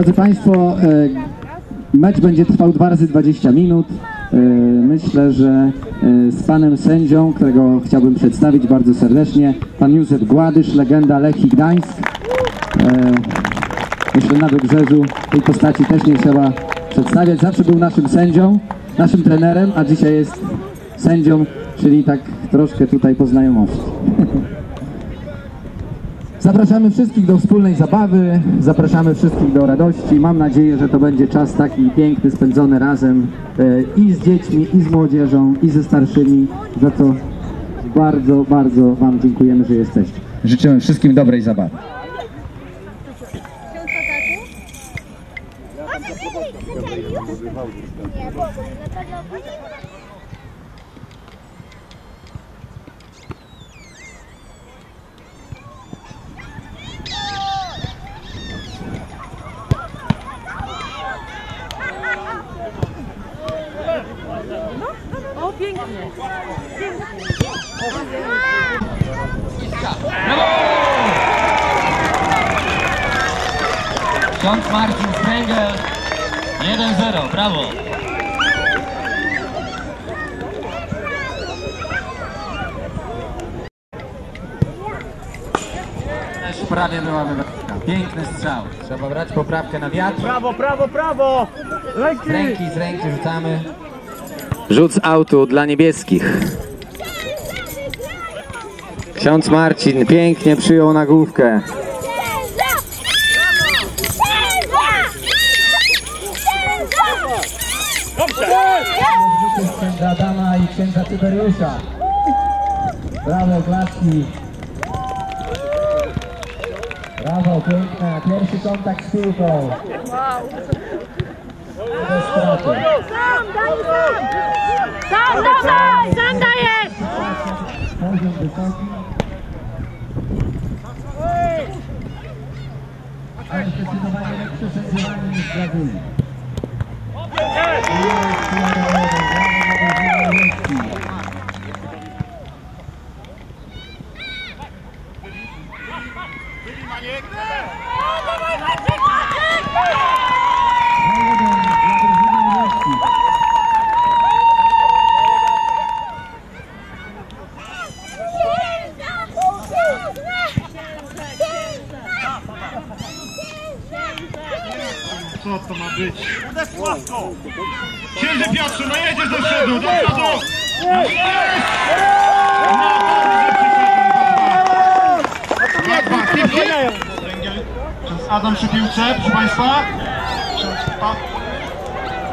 Drodzy Państwo, e, mecz będzie trwał 2 razy 20 minut. E, Myślę, że e, z panem sędzią, którego chciałbym przedstawić bardzo serdecznie, pan Józef Gładysz, legenda Lechii Gdańsk. Myślę na wybrzeżu tej postaci też nie trzeba przedstawiać. Zawsze był naszym sędzią, naszym trenerem, a dzisiaj jest sędzią, czyli tak troszkę tutaj po znajomości. Zapraszamy wszystkich do wspólnej zabawy, zapraszamy wszystkich do radości. Mam nadzieję, że to będzie czas taki piękny, spędzony razem e, i z dziećmi, i z młodzieżą, i ze starszymi, za co bardzo, bardzo Wam dziękujemy, że jesteście. Życzymy wszystkim dobrej zabawy. O, pięknie. Ksiądz Marcin Sprengel 1-0, brawo. Też prawie była wywrotka. Piękny strzał. Trzeba brać poprawkę na wiatr. Prawo, prawo, prawo! Z Ręki! ręki, z ręki rzucamy. Rzut z autu dla niebieskich. Ksiądz Marcin pięknie przyjął nagłówkę. księdza Adama i księdza Tyberiusza. Brawo, klaski. Brawo, piękne. Pierwszy kontakt z piłką. Sam, daj sam! Sam, dawaj! Sam dajesz! Poziom wysoki. Ale zdecydowanie lepsze sędziowanie niż Brazylii. Co być? Łatwo! Księży Piotrze, no jedziesz do przodu, do przodu! No! No Adam przy piłce, proszę Państwa.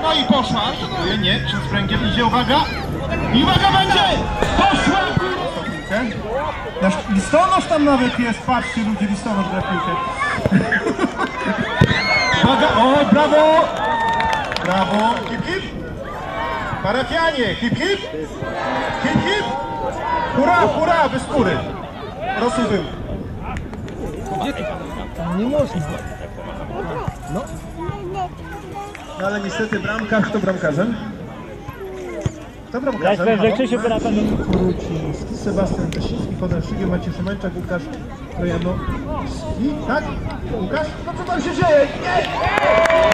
No i poszła. Dziękuję, nie. Ksiądz Pręgiel idzie, uwaga. I uwaga będzie! Poszła! Nasz listonosz tam nawet jest, patrzcie ludzie, listonosz w piłkę. Uwaga, o, brawo! Brawo, hip hip! Parafianie, hip hip! Hip hip! Hurra, hurra, bez skóry! Rosół był. No. No ale niestety bramkarz, kto bramkarzem? Kto bramkarzem? Ja że Krzysiu Sebastian Tesiński, Podręcznikiem, Maciej Szymańczak, Łukasz Trojanowski, tak? Łukasz? No co tam się dzieje? Nie!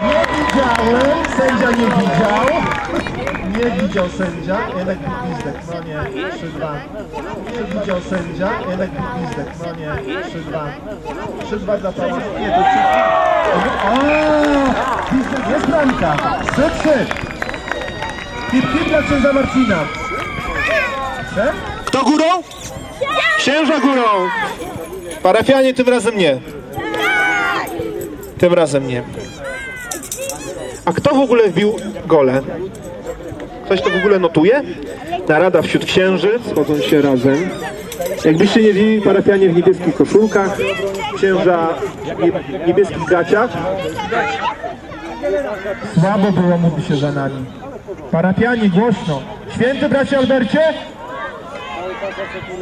Nie widziałem, sędzia nie widział. Nie widział sędzia, jednak gwizdek, no nie, 3-2. Nie widział sędzia, jednak gwizdek, no nie, 3-2. 3-2 dla pana, nie, to 3 O, gwizdek jest bramka, 3-3. Hip hip dla księdza Marcina. Proszę? Kto górą? Księża górą! Parafianie tym razem nie. Tym razem nie. A kto w ogóle wbił gole? Ktoś to w ogóle notuje? Narada wśród księży, schodzą się razem. Jakbyście nie widzieli parafianie w niebieskich koszulkach, księża w nie- niebieskich gaciach. Słabo było, mówi się za nami. Parafianie, głośno. Święty bracie Albercie?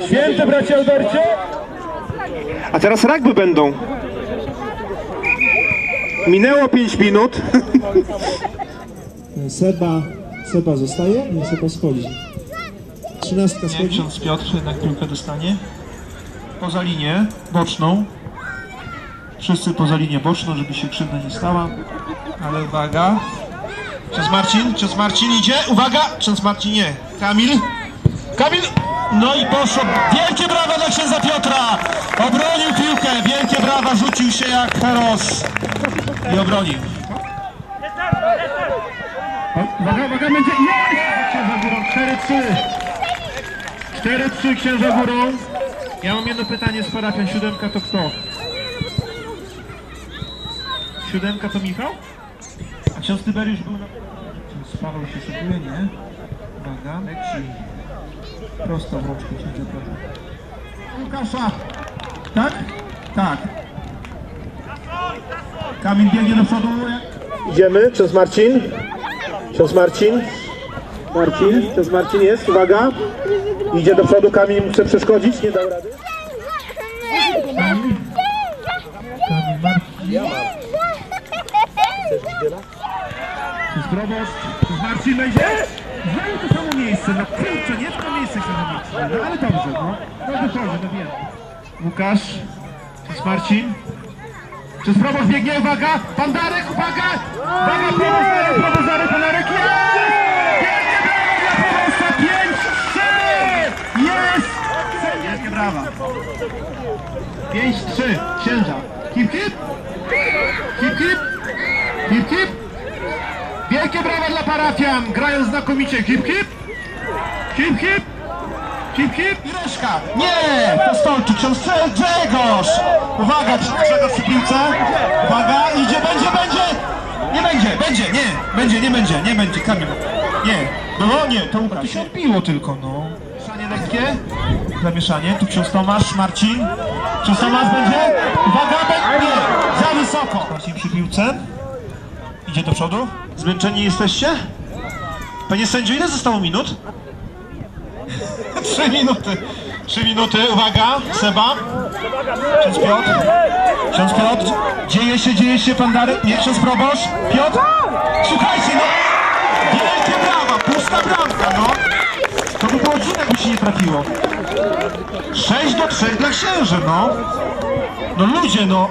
Święty bracie Albercie? A teraz rugby będą. Minęło 5 minut. Seba, Seba zostaje? Nie, Seba schodzi. Trzynastka schodzi. Ksiądz Piotr jednak piłkę dostanie. Poza linię boczną. Wszyscy poza linię boczną, żeby się krzywda nie stała. Ale uwaga. Ksiądz Marcin, ksiądz Marcin idzie. Uwaga, ksiądz Marcin nie. Kamil. Kamil. No i poszło. Wielkie brawa dla księdza Piotra. Rzucił się jak heros. I obronił. Uwaga, uwaga, będzie... Jest! Księża górą, 4-3. 4-3 księża górą. Ja mam jedno pytanie z parafian. Siódemka to kto? Siódemka to Michał? A ksiądz Tyberiusz był na... Ksiądz Paweł się szykuje, nie? Uwaga, leci. Prosto w księdza proszę. Łukasza! Tak? Tak. Kamil biegnie do przodu. Idziemy, ksiądz Marcin. Ksiądz Marcin. Marcin, ksiądz Marcin jest, uwaga. Idzie do przodu, Kamil mu chce przeszkodzić, nie dał rady. Kamil Marcin. Ksiądz proboszcz, ksiądz Marcin będzie. Znowu to samo miejsce, no kurczę, nie w to miejsce ksiądz Marcin. No ale dobrze, no. No wychodzi, no wiem. Łukasz, ksiądz Marcin. Ksiądz proboszcz biegnie, uwaga. Pan Darek, uwaga. Uwaga, proboszcz Darek, proboszcz Darek, pan Darek. Jest! Wielkie brawa dla proboszcza, 5-3! Jest! Wielkie brawa. 5-3, księża. Hip, hip. Hip, hip. Hip, hip. Wielkie brawa dla parafian, grają znakomicie. Hip, hip. Hip, hip. Hip, hip. I Reszka. Nie! Po stolcu. Ksiądz Grzegorz. Uwaga, Grzegorz przy piłce. Uwaga, idzie, będzie, będzie. Nie będzie, będzie, nie. Będzie, nie będzie, nie będzie. Kamil. Nie. Było? Nie, to Łukasz. To się odbiło tylko, no. Mieszanie lekkie. Zamieszanie. Tu ksiądz Tomasz, Marcin. Ksiądz Tomasz będzie. Uwaga, będzie. Nie. Za wysoko. Marcin przy piłce. Idzie do przodu. Zmęczeni jesteście? Panie sędzio, ile zostało minut? Trzy minuty. Trzy minuty, uwaga, Seba. Ksiądz Piotr. Ksiądz Piotr. Dzieje się, dzieje się, pan Darek. Nie, ksiądz proboszcz. Piotr. Słuchajcie, no. Wielkie brawa, pusta bramka, no. To by było dziwne, jakby się nie trafiło. 6 do 3 dla księży, no. No ludzie, no.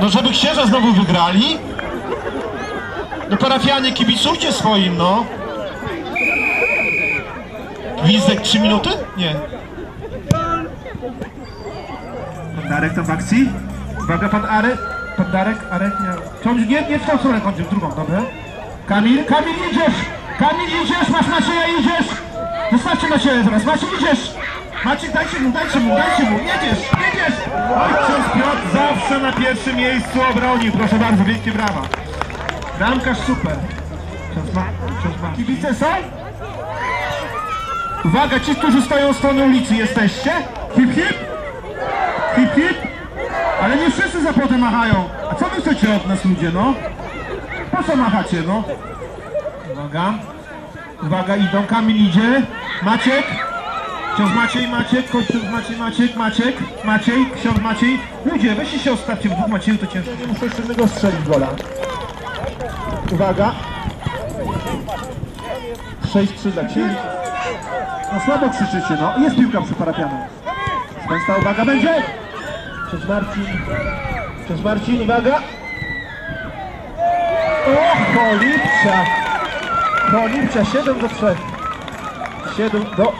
No żeby księża znowu wygrali. No parafianie, kibicujcie swoim, no. Gwizdek 3 minuty? Nie. Pan Darek tam w akcji. Uwaga, pan Arek. Pan Darek, Arek, nie. Ciąć, nie, nie w tą stronę kończy, w drugą, dobra? Kamil, Kamil idziesz! Kamil idziesz, masz Macieja, idziesz! Zostawcie Macieja zaraz, Maciej idziesz! Maciek, dajcie mu, dajcie mu, dajcie mu, jedziesz, jedziesz! Oj, ksiądz Piotr zawsze na pierwszym miejscu obroni, proszę bardzo, wielkie brawa. Bramkarz super. Ksiądz ma, ksiądz ma. Kibice są? Uwaga, ci, którzy stoją z strony ulicy, jesteście? Hip, hip! Hip, hip! Ale nie wszyscy za płotem machają. A co wy chcecie od nas, ludzie, no? Po co machacie, no? Uwaga. Uwaga, idą. Kamil idzie. Maciek. Ksiądz Maciej, Maciek. Ksiądz Maciej, Maciek, Maciek. Maciej, ksiądz Maciej. Ludzie, weźcie się ostawcie w dwóch Macieju, to ciężko. Nie muszę jeszcze jednego strzelić gola. Uwaga. 6-3 dla Ciebie. No słabo krzyczycie, no. Jest piłka przy parapianu. Państwa, uwaga, będzie! Ksiądz Marcin. Ksiądz Marcin, uwaga! O, Cholipcia! Cholipcia, 7 do 3. 7 do...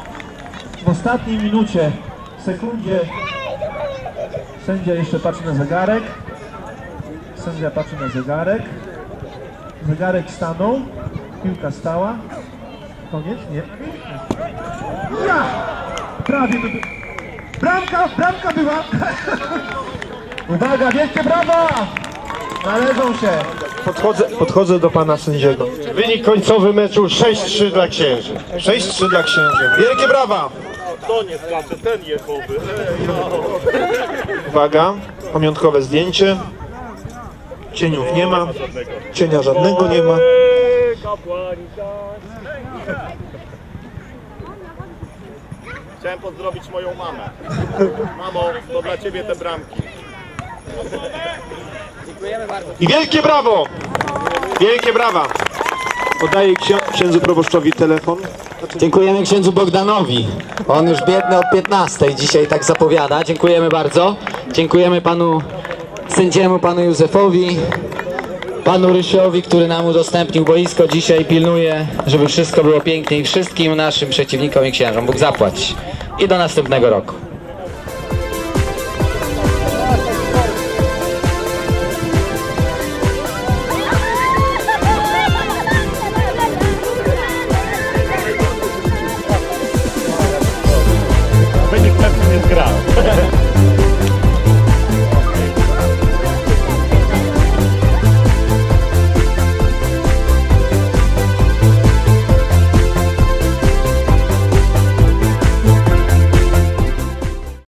W ostatniej minucie, sekundzie, sędzia jeszcze patrzy na zegarek. Sędzia patrzy na zegarek. Zegarek stanął. Piłka stała. Koniec? Nie. Ja! Prawie by... Bramka, bramka była! Uwaga, wielkie brawa! Należą się. Podchodzę, podchodzę do pana sędziego. Wynik końcowy meczu 6-3 dla księży. 6-3 dla księży. Wielkie brawa! Uwaga, pamiątkowe zdjęcie. Cieniów nie ma. Cienia żadnego nie ma. Chciałem pozdrowić moją mamę. Mamo, to dla ciebie te bramki. I wielkie brawo! Wielkie brawa! Podaję księ- księdzu proboszczowi telefon. Dziękujemy księdzu Bogdanowi. On już biedny od 15 dzisiaj tak zapowiada. Dziękujemy bardzo. Dziękujemy panu sędziemu panu Józefowi, panu Rysiowi, który nam udostępnił boisko. Dzisiaj pilnuje, żeby wszystko było pięknie i wszystkim naszym przeciwnikom i księżom. Bóg zapłać. I do następnego roku.